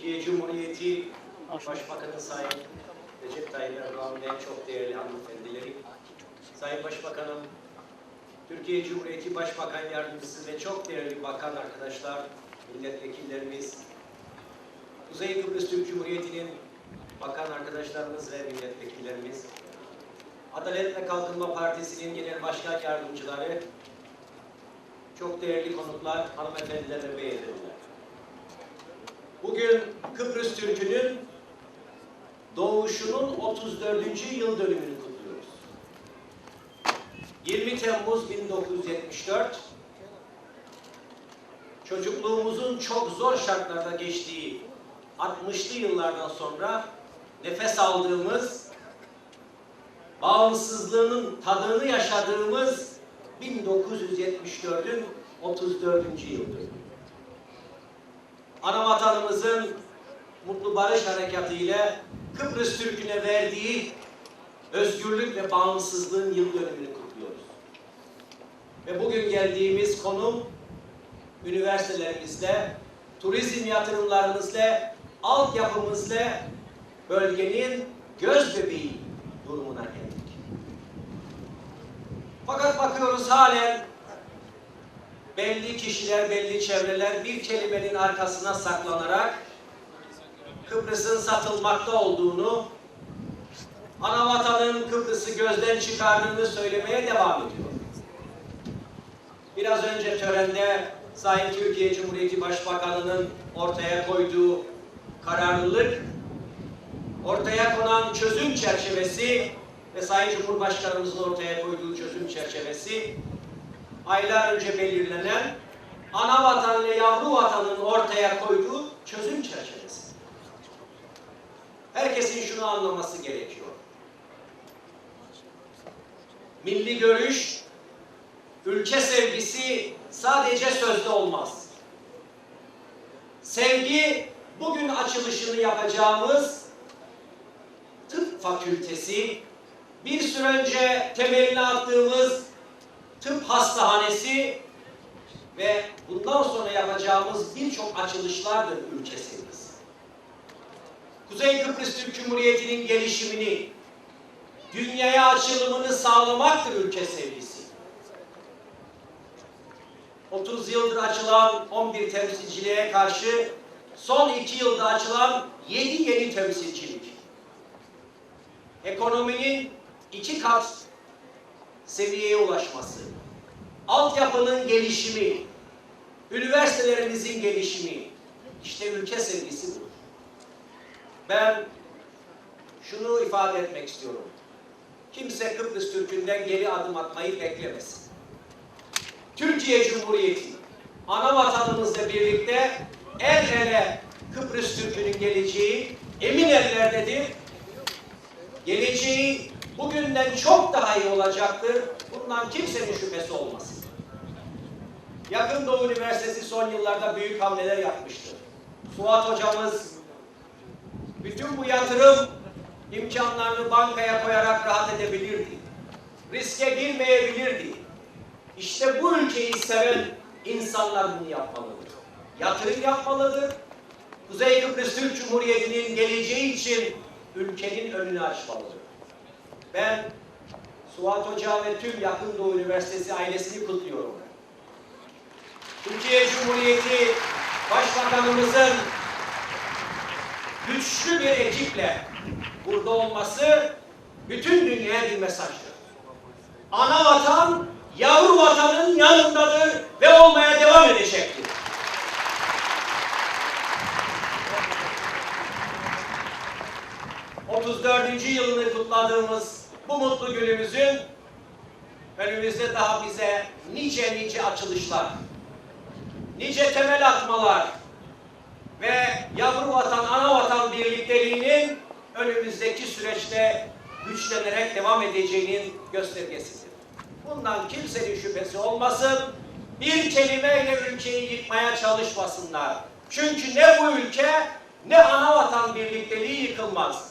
Türkiye Cumhuriyeti Başbakanı Sayın Recep Tayyip Erdoğan ve çok değerli hanımefendileri, Sayın Başbakanım, Türkiye Cumhuriyeti Başbakan Yardımcısı ve çok değerli bakan arkadaşlar, milletvekillerimiz, Kuzey Kıbrıs Türk Cumhuriyeti'nin bakan arkadaşlarımız ve milletvekillerimiz, Adalet ve Kalkınma Partisi'nin genel başkan yardımcıları, çok değerli konuklar, hanımefendiler ve beyefendiler. Bugün Kıbrıs Türk'ünün doğuşunun 34. yıl dönümünü kutluyoruz. 20 Temmuz 1974 çocukluğumuzun çok zor şartlarda geçtiği 60'lı yıllardan sonra nefes aldığımız, bağımsızlığının tadını yaşadığımız 1974'ün 34. yıl dönümü. Ana vatanımızın Mutlu Barış Harekatı ile Kıbrıs Türk'üne verdiği özgürlük ve bağımsızlığın yıl dönümünü kutluyoruz. Ve bugün geldiğimiz konum üniversitelerimizle, turizm yatırımlarımızla, altyapımızla bölgenin göz bebeği durumuna geldik. Fakat bakıyoruz halen belli kişiler, belli çevreler bir kelimenin arkasına saklanarak Kıbrıs'ın satılmakta olduğunu, anavatanın Kıbrıs'ı gözden çıkardığını söylemeye devam ediyor. Biraz önce törende Sayın Türkiye Cumhuriyeti Başbakanı'nın ortaya koyduğu kararlılık, ortaya konan çözüm çerçevesi ve Sayın Cumhurbaşkanımızın ortaya koyduğu çözüm çerçevesi aylar önce belirlenen ana vatan ve yavru vatanın ortaya koyduğu çözüm çerçevesi. Herkesin şunu anlaması gerekiyor. Milli görüş, ülke sevgisi sadece sözde olmaz. Sevgi bugün açılışını yapacağımız tıp fakültesi, bir süre önce temelini attığımız tıp hastanesi ve bundan sonra yapacağımız birçok açılışlardır ülke sevgisi. Kuzey Kıbrıs Türk Cumhuriyeti'nin gelişimini, dünyaya açılımını sağlamaktır ülke sevgisi. 30 yıldır açılan 11 temsilciliğe karşı son 2 yılda açılan 7 yeni temsilcilik. Ekonominin iki kat seviyeye ulaşması, altyapının gelişimi, üniversitelerimizin gelişimi, işte ülke sevgisi bu. Ben şunu ifade etmek istiyorum. Kimse Kıbrıs Türk'ünden geri adım atmayı beklemesin. Türkiye Cumhuriyeti, ana vatanımızla birlikte el ele Kıbrıs Türk'ünün geleceği emin ellerdedir. Geleceği bugünden çok daha iyi olacaktır. Bundan kimsenin şüphesi olmasın. Yakın Doğu Üniversitesi son yıllarda büyük hamleler yapmıştır. Suat hocamız bütün bu yatırım imkanlarını bankaya koyarak rahat edebilirdi. Riske girmeyebilirdi. İşte bu ülkeyi seven insanlar bunu yapmalıdır. Yatırım yapmalıdır. Kuzey Kıbrıs Türk Cumhuriyeti'nin geleceği için ülkenin önünü açmalıdır. Ben Suat Hoca ve tüm Yakın Doğu Üniversitesi ailesini kutluyorum. Türkiye Cumhuriyeti Başbakanımızın güçlü bir ekiple burada olması bütün dünyaya bir mesajdır. Ana vatan, yavru vatanın yanındadır ve olmaya devam edecektir. ...34. yılını kutladığımız bu mutlu günümüzün... ...önümüzde daha bize nice nice açılışlar... ...nice temel atmalar... ...ve yavru vatan, ana vatan birlikteliğinin... ...önümüzdeki süreçte güçlenerek devam edeceğinin göstergesidir. Bundan kimsenin şüphesi olmasın. Bir kelimeyle ülkeyi yıkmaya çalışmasınlar. Çünkü ne bu ülke ne ana vatan birlikteliği yıkılmaz.